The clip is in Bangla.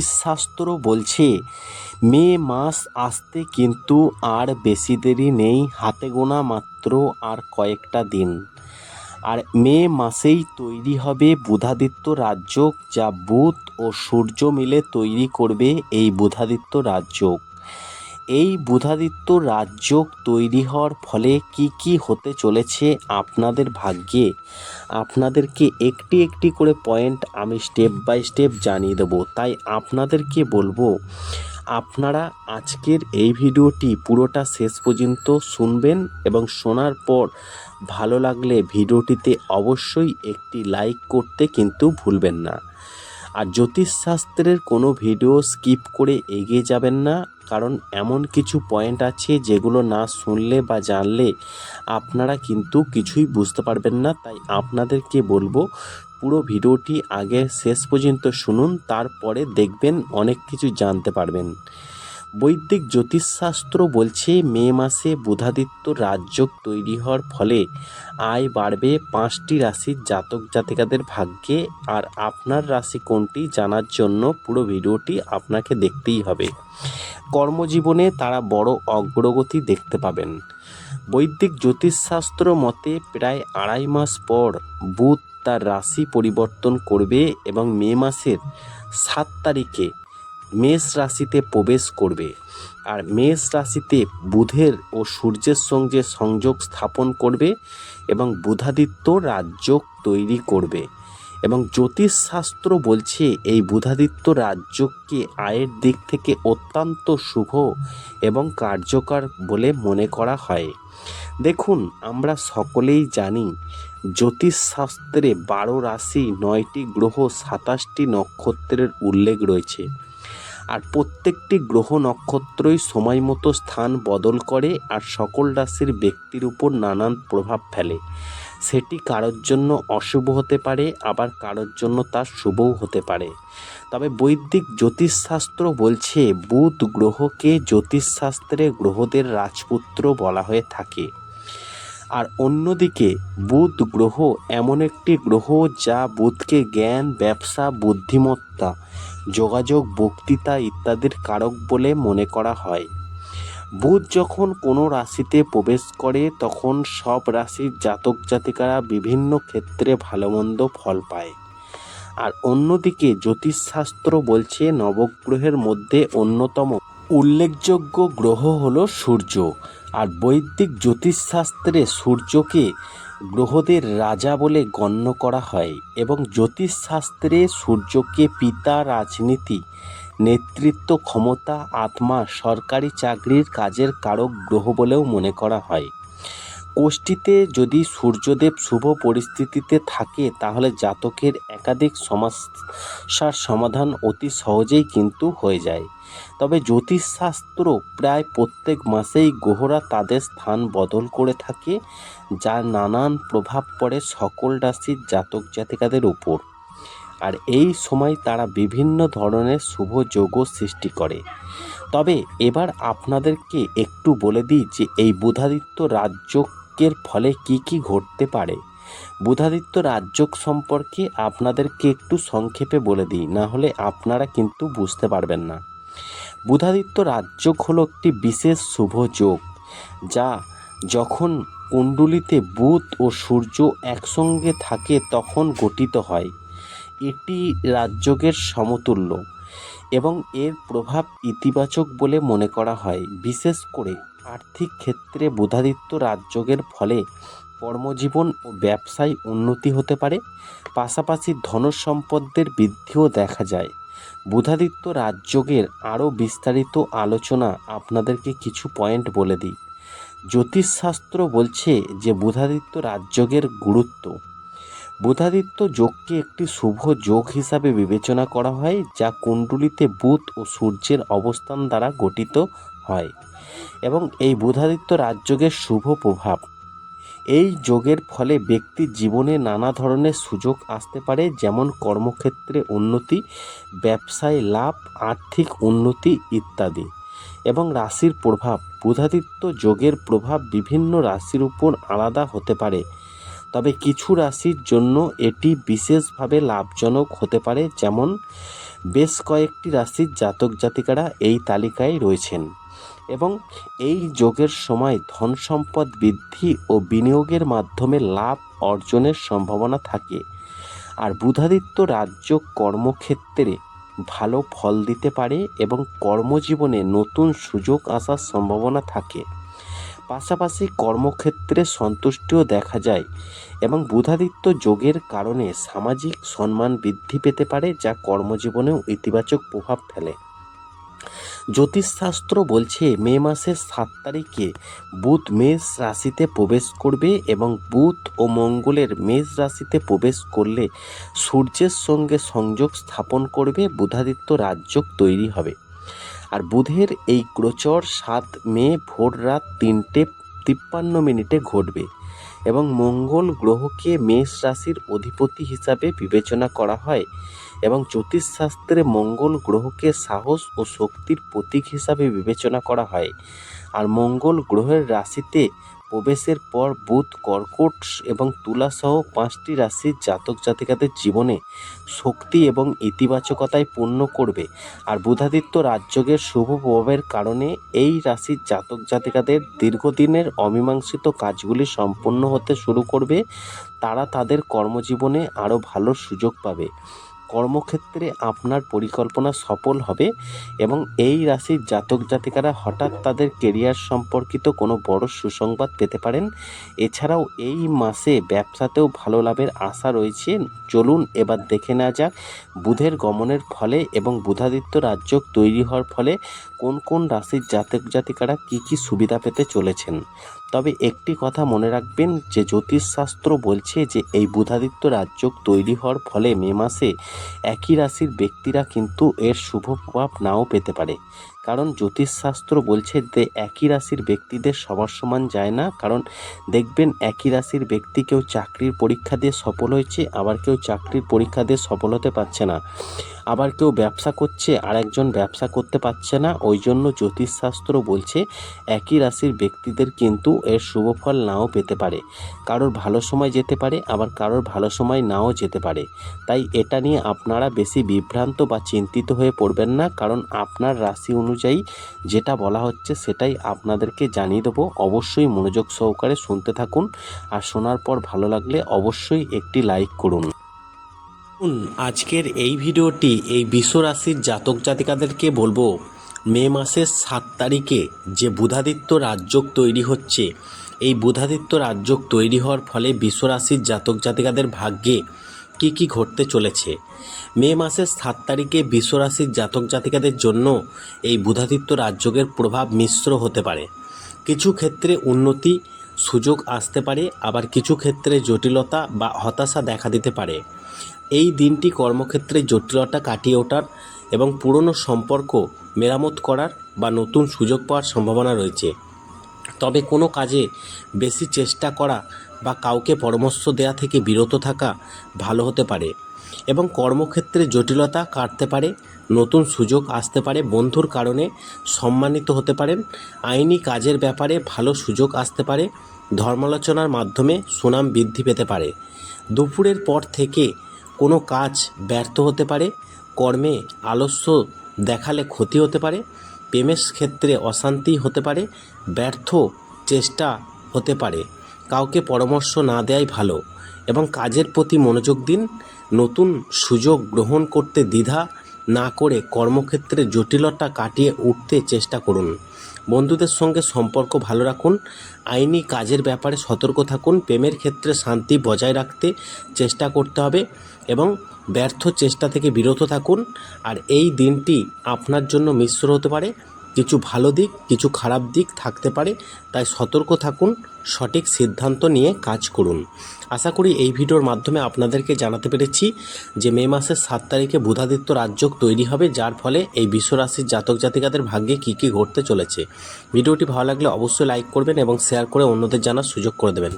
শাস্ত্র বলছে, মে মাস আসতে কিন্তু আর বেশি দেরি নেই, হাতে গোনা মাত্র আর কয়েকটা দিন। আর মে মাসেই তৈরি হবে বুধাদিত্য রাজযোগ, যা বুধ ও সূর্য মিলে তৈরি করবে এই বুধাদিত্য রাজযোগ। এই বুধাদিত্য রাজযোগ তৈরি হওয়ার ফলে কি কি হতে চলেছে আপনাদের ভাগ্যে? আপনাদেরকে একটি একটি করে পয়েন্ট আমি স্টেপ বাই স্টেপ জানিয়ে দেবো। তাই আপনাদেরকে বলব, আপনারা আজকের এই ভিডিওটি পুরোটা শেষ পর্যন্ত শুনবেন এবং শোনার পর ভালো লাগলে ভিডিওটিতে অবশ্যই একটি লাইক করতে কিন্তু ভুলবেন না। আর জ্যোতিষশাস্ত্রের কোনো ভিডিও স্কিপ করে এগিয়ে যাবেন না। কারণ এমন কিছু পয়েন্ট আছে যেগুলো না শুনলে বা জানলে আপনারা কিন্তু কিছুই বুঝতে পারবেন না। তাই আপনাদেরকে বলব, পুরো ভিডিওটি আগে শেষ পর্যন্ত শুনুন, তারপরে দেখবেন অনেক কিছু জানতে পারবেন। বৈদিক জ্যোতিষশাস্ত্র বলছে, মে মাসে বুধাদিত্য রাজযোগ তৈরি হওয়ার ফলে আয় বাড়বে পাঁচটি রাশির জাতক জাতিকাদের ভাগ্যে। আর আপনার রাশি কোনটি জানার জন্য পুরো ভিডিওটি আপনাকে দেখতেই হবে। কর্মজীবনে তারা বড় অগ্রগতি দেখতে পাবেন। বৈদিক জ্যোতিষশাস্ত্র মতে, প্রায় আড়াই মাস পর বুধ তার রাশি পরিবর্তন করবে এবং মে মাসের সাত তারিখে মেষ রাশিতে প্রবেশ করবে। আর মেষ রাশিতে বুধের ও সূর্যের সঙ্গে সংযোগ স্থাপন করবে এবং বুধাদিত্য রাজযোগ তৈরি করবে। এবং জ্যোতিষশাস্ত্র বলছে, এই বুধাদিত্য রাজযোগকে আয়ের দিক থেকে অত্যন্ত শুভ এবং কার্যকর বলে মনে করা হয়। দেখুন, আমরা সকলেই জানি, জ্যোতিষশাস্ত্রে বারো রাশি, নয়টি গ্রহ, সাতাশটি নক্ষত্রের উল্লেখ রয়েছে। আর প্রত্যেকটি গ্রহ নক্ষত্রই সময় মতো স্থান বদল করে আর সকল রাশির ব্যক্তির উপর নানান প্রভাব ফেলে। সেটি কারোর জন্য অশুভ হতে পারে, আবার কারোর জন্য তা শুভও হতে পারে। তবে বৈদিক জ্যোতিষশাস্ত্র বলছে, বুধ গ্রহকে জ্যোতিষশাস্ত্রে গ্রহদের রাজপুত্র বলা হয়ে থাকে। আর অন্যদিকে বুধ গ্রহ এমন একটি গ্রহ যা বুধকে জ্ঞান, ব্যবসা, বুদ্ধিমত্তা, যোগাযোগ, বক্তৃতা ইত্যাদির কারক বলে মনে করা হয়। বুধ যখন কোনো রাশিতে প্রবেশ করে, তখন সব রাশির জাতক জাতিকারা বিভিন্ন ক্ষেত্রে ভালো মন্দ ফল পায়। আর অন্যদিকে জ্যোতিষশাস্ত্র বলছে, নবগ্রহের মধ্যে অন্যতম উল্লেখযোগ্য গ্রহ হল সূর্য, আর বৈদিক জ্যোতিষশাস্ত্রে সূর্যকে গ্রহদের রাজা বলে গণ্য করা হয় এবং জ্যোতিষশাস্ত্রে সূর্যকে পিতা, রাজনীতি, নেতৃত্ব, ক্ষমতা, আত্মা, সরকারি চাকরির কাজের কারক গ্রহ বলেও মনে করা হয়। কোষ্ঠীতে যদি সূর্যদেব শুভ পরিস্থিতিতে থাকে, তাহলে জাতকের একাধিক সমস্যার সমাধান অতি সহজেই কিন্তু হয়ে যায়। তবে জ্যোতিষশাস্ত্র প্রায় প্রত্যেক মাসেই গ্রহরা তাদের স্থান বদল করে থাকে যার নানান প্রভাব পড়ে সকল রাশির জাতক জাতিকাদের উপর। আর এই সময় তারা বিভিন্ন ধরনের শুভ যোগও সৃষ্টি করে। তবে এবার আপনাদেরকে একটু বলে দিই যে এই বুধাদিত্য রাজযোগের ফলে কি কি ঘটতে পারে? বুধাদিত্য রাজযোগ সম্পর্কে আপনাদেরকে একটু সংক্ষেপে বলে দিই, না হলে আপনারা কিন্তু বুঝতে পারবেন না। বুধাদিত্য রাজযোগ হলো একটি বিশেষ শুভ যোগ, যা যখন কুণ্ডলিতে বুধ ও সূর্য একসঙ্গে থাকে তখন গঠিত হয়। এটি রাজযোগের সমতুল্য এবং এর প্রভাব ইতিবাচক বলে মনে করা হয়, বিশেষ করে আর্থিক ক্ষেত্রে বুধাদিত্য রাজযোগের ফলে কর্মজীবন ও ব্যবসায় উন্নতি হতে পারে। পাশাপাশি ধনসম্পদের বৃদ্ধিও দেখা যায়। বুধাদিত্য রাজযোগের আরও বিস্তারিত আলোচনা আপনাদেরকে কিছু পয়েন্ট বলে দিই। জ্যোতিষশাস্ত্র বলছে যে বুধাদিত্য রাজযোগের গুরুত্ব। বুধাদিত্য যোগকে একটি শুভ যোগ হিসাবে বিবেচনা করা হয়, যা কুণ্ডলিতে বুধ ও সূর্যের অবস্থান দ্বারা গঠিত হয় এবং এই বুধাদিত্য রাজযোগের শুভ প্রভাব। এই যোগের ফলে ব্যক্তির জীবনে নানা ধরনের সুযোগ আসতে পারে, যেমন কর্মক্ষেত্রে উন্নতি, ব্যবসায় লাভ, আর্থিক উন্নতি ইত্যাদি। এবং রাশির প্রভাব, বুধাদিত্য যোগের প্রভাব বিভিন্ন রাশির উপর আলাদা হতে পারে। তবে কিছু রাশির জন্য এটি বিশেষভাবে লাভজনক হতে পারে, যেমন বেশ কয়েকটি রাশির জাতক জাতিকারা এই তালিকায় রয়েছেন এবং এই যোগের সময় ধন সম্পদ বৃদ্ধি ও বিনিয়োগের মাধ্যমে লাভ অর্জনের সম্ভাবনা থাকে। আর বুধাদিত্য রাজ্য কর্মক্ষেত্রে ভালো ফল দিতে পারে এবং কর্মজীবনে নতুন সুযোগ আসার সম্ভাবনা থাকে। পাশাপাশি কর্মক্ষেত্রে সন্তুষ্টিও দেখা যায় এবং বুধাদিত্য যোগের কারণে সামাজিক সম্মান বৃদ্ধি পেতে পারে, যা কর্মজীবনেও ইতিবাচক প্রভাব ফেলে। জ্যোতিষশাস্ত্র বলছে, মে মাসের সাত তারিখে বুধ মেষ রাশিতে প্রবেশ করবে এবং বুধ ও মঙ্গলের মেষ রাশিতে প্রবেশ করলে সূর্যের সঙ্গে সংযোগ স্থাপন করবে, বুধাদিত্য রাজযোগ তৈরি হবে। আর বুধের এই গোচর সাত মে ভোর রাত তিনটে তিপ্পান্ন মিনিটে ঘটবে এবং মঙ্গল গ্রহকে মেষ রাশির অধিপতি হিসাবে বিবেচনা করা হয় এবং জ্যোতিষশাস্ত্রে মঙ্গল গ্রহকে সাহস ও শক্তির প্রতীক হিসাবে বিবেচনা করা হয়। আর মঙ্গল গ্রহের রাশিতে প্রবেশের পর বুধ, কর্কট এবং তুলাসহ পাঁচটি রাশির জাতক জাতিকাদের জীবনে শক্তি এবং ইতিবাচকতায় পূর্ণ করবে। আর বুধাদিত্য রাজযোগের শুভ প্রভাবের কারণে এই রাশির জাতক জাতিকাদের দীর্ঘদিনের অমীমাংসিত কাজগুলি সম্পন্ন হতে শুরু করবে। তারা তাদের কর্মজীবনে আরও ভালো সুযোগ পাবে। কর্মক্ষেত্রে আপনার পরিকল্পনা সফল হবে এবং এই রাশির জাতক জাতিকারা হঠাৎ তাদের কেরিয়ার সম্পর্কিত কোনো বড় সুসংবাদ পেতে পারেন। এছাড়াও এই মাসে ব্যবসাতেও ভালো লাভের আশা রয়েছে। চলুন এবার দেখে নেওয়া যাক বুধের গমনের ফলে এবং বুধাদিত্য রাজ্য তৈরি হওয়ার ফলে কোন কোন রাশির জাতক জাতিকারা কী কী সুবিধা পেতে চলেছেন। তবে একটি কথা মনে রাখবেন যে জ্যোতিষশাস্ত্র বলছে যে এই বুধাদিত্য রাজযোগ তৈরি হওয়ার ফলে মে মাসে একই রাশির ব্যক্তিরা কিন্তু এর শুভ প্রভাব নাও পেতে পারে। কারণ জ্যোতিষশাস্ত্র বলছে যে একই রাশির ব্যক্তিদের সবার সমান যায় না। কারণ দেখবেন একই রাশির ব্যক্তি কেউ চাকরির পরীক্ষা দিয়ে সফল হয়েছে, আবার কেউ চাকরির পরীক্ষা দিয়ে সফল হতে পারছে না। আবার কেউ ব্যবসা করছে আর একজন ব্যবসা করতে পারছে না। ওই জন্য জ্যোতিষশাস্ত্র বলছে একই রাশির ব্যক্তিদের কিন্তু এর শুভ ফল নাও পেতে পারে। কারোর ভালো সময় যেতে পারে, আবার কারোর ভালো সময় নাও যেতে পারে। তাই এটা নিয়ে আপনারা বেশি বিভ্রান্ত বা চিন্তিত হয়ে পড়বেন না, কারণ আপনার রাশি অনুযায়ী যেটা বলা হচ্ছে সেটাই আপনাদেরকে জানিয়ে দেবো। অবশ্যই মনোযোগ সহকারে শুনতে থাকুন আর শোনার পর ভালো লাগলে অবশ্যই একটি লাইক করুন। আজকের এই ভিডিওটি এই বিশ্ব রাশির জাতক জাতিকাদেরকে বলব, মে মাসের সাত তারিখে যে বুধাদিত্য রাজযোগ তৈরি হচ্ছে, এই বুধাদিত্য রাজযোগ তৈরি হওয়ার ফলে বিশ্ব রাশির জাতক জাতিকাদের ভাগ্যে কি কি ঘটতে চলেছে? মে মাসের সাত তারিখে বিশ্বরাশির জাতক জাতিকাদের জন্য এই বুধাদিত্য রাজযোগের প্রভাব মিশ্র হতে পারে। কিছু ক্ষেত্রে উন্নতি সুযোগ আসতে পারে, আবার কিছু ক্ষেত্রে জটিলতা বা হতাশা দেখা দিতে পারে। এই দিনটি কর্মক্ষেত্রে জটিলতা কাটিয়ে ওঠার এবং পুরনো সম্পর্ক মেরামত করার বা নতুন সুযোগ পাওয়ার সম্ভাবনা রয়েছে। তবে কোনো কাজে বেশি চেষ্টা করা বা কাউকে পরামর্শ দেওয়া থেকে বিরত থাকা ভালো হতে পারে এবং কর্মক্ষেত্রে জটিলতা কাটতে পারে, নতুন সুযোগ আসতে পারে, বন্ধুর কারণে সম্মানিত হতে পারেন আইনি কাজের ব্যাপারে ভালো সুযোগ আসতে পারে, ধর্মালোচনার মাধ্যমে সুনাম বৃদ্ধি পেতে পারে। দুপুরের পর থেকে কোনো কাজ ব্যর্থ হতে পারে, কর্মে আলস্য দেখালে ক্ষতি হতে পারে, প্রেমের ক্ষেত্রে অশান্তি হতে পারে, ব্যর্থ চেষ্টা হতে পারে। কাউকে পরামর্শ না দেওয়াই ভালো এবং কাজের প্রতি মনোযোগ দিন, নতুন সুযোগ গ্রহণ করতে দ্বিধা না করে কর্মক্ষেত্রে জটিলতা কাটিয়ে উঠতে চেষ্টা করুন। বন্ধুদের সঙ্গে সম্পর্ক ভালো রাখুন, আইনি কাজের ব্যাপারে সতর্ক থাকুন, প্রেমের ক্ষেত্রে শান্তি বজায় রাখতে চেষ্টা করতে হবে এবং ব্যর্থ চেষ্টা থেকে বিরত থাকুন। আর এই দিনটি আপনার জন্য মিশ্র হতে পারে। কিছু ভালো দিক, কিছু খারাপ দিক থাকতে পারে, তাই সতর্ক থাকুন, সঠিক সিদ্ধান্ত নিয়ে কাজ করুন। আশা করি এই ভিডিওর মাধ্যমে আপনাদেরকে জানাতে পেরেছি যে মে মাসের সাত তারিখে বুধাদিত্য রাজযোগ তৈরি হবে, যার ফলে এই বিশ্বরাশির জাতক জাতিকাদের ভাগ্যে কী কী ঘটতে চলেছে। ভিডিওটি ভালো লাগলে অবশ্যই লাইক করবেন এবং শেয়ার করে অন্যদের জানার সুযোগ করে দেবেন।